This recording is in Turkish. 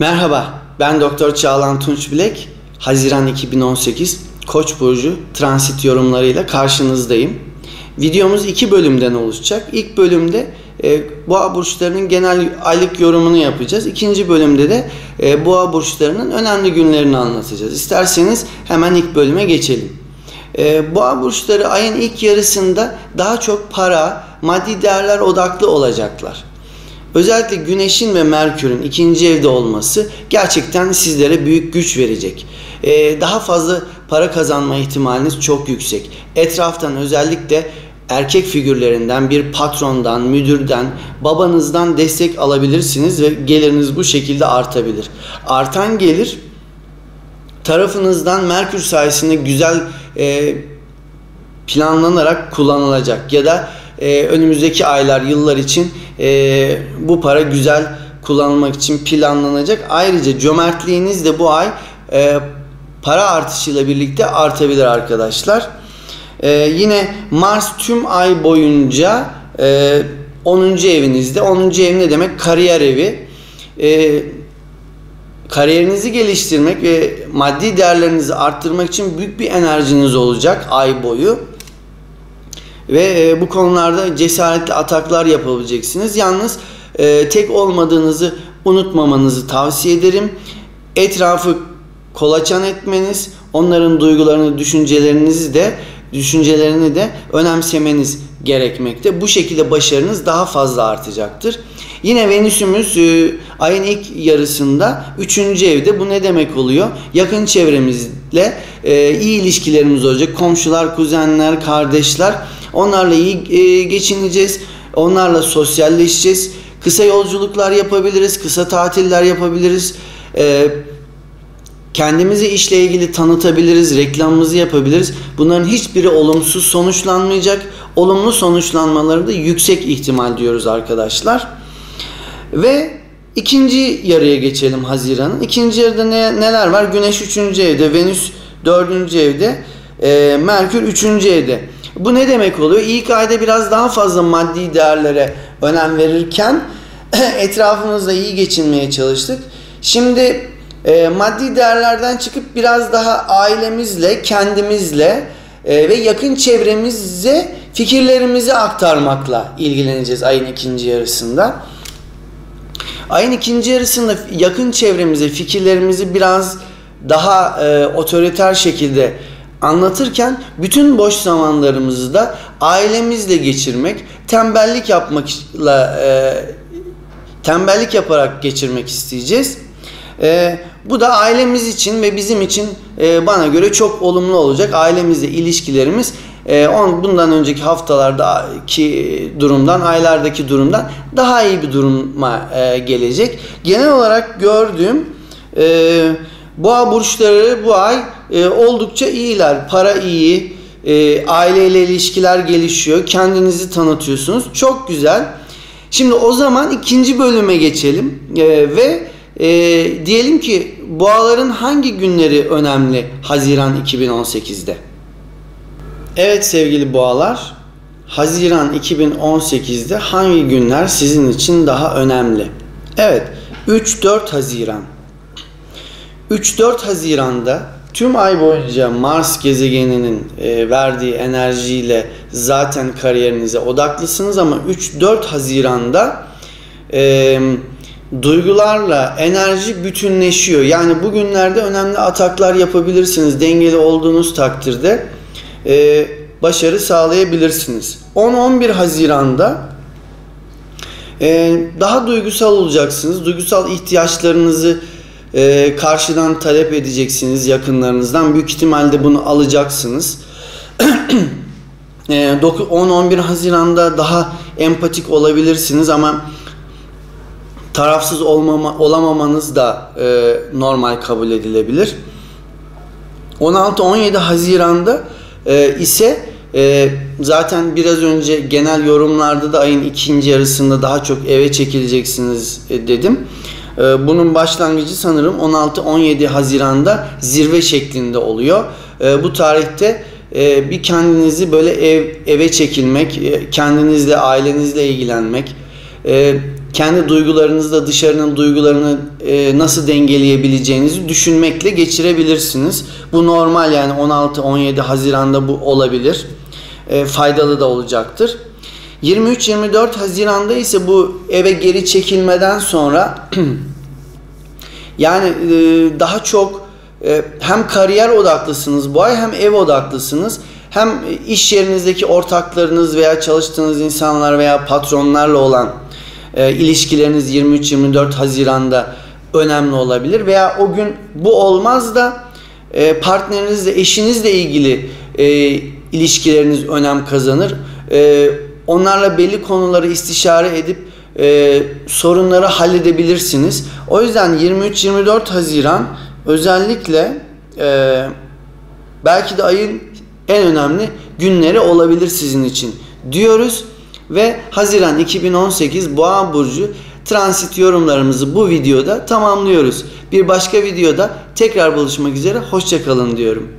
Merhaba, ben Doktor Çağlan Tunç Bilek. Haziran 2018 Koç burcu transit yorumlarıyla karşınızdayım. Videomuz iki bölümden oluşacak. İlk bölümde e, boğa burçlarının genel aylık yorumunu yapacağız. İkinci bölümde de e, boğa burçlarının önemli günlerini anlatacağız. İsterseniz hemen ilk bölüme geçelim. E, boğa burçları ayın ilk yarısında daha çok para, maddi değerler odaklı olacaklar. Özellikle Güneş'in ve Merkür'ün ikinci evde olması gerçekten sizlere büyük güç verecek. Ee, daha fazla para kazanma ihtimaliniz çok yüksek. Etraftan özellikle erkek figürlerinden, bir patrondan, müdürden, babanızdan destek alabilirsiniz ve geliriniz bu şekilde artabilir. Artan gelir tarafınızdan Merkür sayesinde güzel e, planlanarak kullanılacak ya da e, önümüzdeki aylar, yıllar için e, bu para güzel kullanılmak için planlanacak. Ayrıca cömertliğiniz de bu ay e, para artışıyla birlikte artabilir arkadaşlar. E, yine Mars tüm ay boyunca e, 10. evinizde. 10. ev ne demek? Kariyer evi. E, kariyerinizi geliştirmek ve maddi değerlerinizi arttırmak için büyük bir enerjiniz olacak ay boyu ve e, bu konularda cesaretli ataklar yapabileceksiniz. Yalnız e, tek olmadığınızı unutmamanızı tavsiye ederim. Etrafı kolaçan etmeniz, onların duygularını, düşüncelerinizi de düşüncelerini de önemsemeniz gerekmekte. Bu şekilde başarınız daha fazla artacaktır. Yine Venüs'ümüz e, ayın ilk yarısında 3. evde. Bu ne demek oluyor? Yakın çevremizle e, iyi ilişkilerimiz olacak. Komşular, kuzenler, kardeşler Onlarla iyi e, geçineceğiz. Onlarla sosyalleşeceğiz. Kısa yolculuklar yapabiliriz. Kısa tatiller yapabiliriz. E, kendimizi işle ilgili tanıtabiliriz. Reklamımızı yapabiliriz. Bunların hiçbiri olumsuz sonuçlanmayacak. Olumlu sonuçlanmaları da yüksek ihtimal diyoruz arkadaşlar. Ve ikinci yarıya geçelim Haziran'ın. İkinci yarıda ne, neler var? Güneş 3. evde, Venüs 4. evde, e, Merkür 3. evde. Bu ne demek oluyor? İlk ayda biraz daha fazla maddi değerlere önem verirken etrafımızda iyi geçinmeye çalıştık. Şimdi e, maddi değerlerden çıkıp biraz daha ailemizle, kendimizle e, ve yakın çevremize fikirlerimizi aktarmakla ilgileneceğiz ayın ikinci yarısında. Ayın ikinci yarısında yakın çevremize fikirlerimizi biraz daha e, otoriter şekilde anlatırken bütün boş zamanlarımızı da ailemizle geçirmek, tembellik yapmakla e, tembellik yaparak geçirmek isteyeceğiz. E, bu da ailemiz için ve bizim için e, bana göre çok olumlu olacak. Ailemizle ilişkilerimiz e, on, bundan önceki haftalardaki durumdan, aylardaki durumdan daha iyi bir duruma e, gelecek. Genel olarak gördüğüm e, boğa burçları bu ay e, oldukça iyiler. Para iyi, e, aileyle ilişkiler gelişiyor, kendinizi tanıtıyorsunuz. Çok güzel. Şimdi o zaman ikinci bölüme geçelim e, ve e, diyelim ki boğaların hangi günleri önemli Haziran 2018'de? Evet sevgili boğalar, Haziran 2018'de hangi günler sizin için daha önemli? Evet, 3-4 Haziran. 3-4 Haziran'da tüm ay boyunca Mars gezegeninin e, verdiği enerjiyle zaten kariyerinize odaklısınız ama 3-4 Haziran'da e, duygularla enerji bütünleşiyor. Yani bugünlerde önemli ataklar yapabilirsiniz. Dengeli olduğunuz takdirde e, başarı sağlayabilirsiniz. 10-11 Haziran'da e, daha duygusal olacaksınız. Duygusal ihtiyaçlarınızı e, karşıdan talep edeceksiniz yakınlarınızdan. Büyük ihtimalle bunu alacaksınız. e, 10-11 Haziran'da daha empatik olabilirsiniz ama tarafsız olmama, olamamanız da e, normal kabul edilebilir. 16-17 Haziran'da e, ise e, zaten biraz önce genel yorumlarda da ayın ikinci yarısında daha çok eve çekileceksiniz e, dedim. Ee, bunun başlangıcı sanırım 16-17 Haziran'da zirve şeklinde oluyor. Ee, bu tarihte e, bir kendinizi böyle ev eve çekilmek, e, kendinizle, ailenizle ilgilenmek, e, kendi duygularınızı da dışarının duygularını nasıl dengeleyebileceğinizi düşünmekle geçirebilirsiniz. Bu normal yani 16-17 Haziran'da bu olabilir. Faydalı da olacaktır. 23-24 Haziran'da ise bu eve geri çekilmeden sonra yani e, daha çok e, hem kariyer odaklısınız bu ay hem ev odaklısınız. Hem iş yerinizdeki ortaklarınız veya çalıştığınız insanlar veya patronlarla olan e, ilişkileriniz 23-24 Haziran'da önemli olabilir veya o gün bu olmaz da partnerinizle, eşinizle ilgili ilişkileriniz önem kazanır. Onlarla belli konuları istişare edip e, sorunları halledebilirsiniz. O yüzden 23-24 Haziran özellikle e, belki de ayın en önemli günleri olabilir sizin için diyoruz. Ve Haziran 2018 Boğa Burcu transit yorumlarımızı bu videoda tamamlıyoruz. Bir başka videoda tekrar buluşmak üzere. Hoşçakalın diyorum.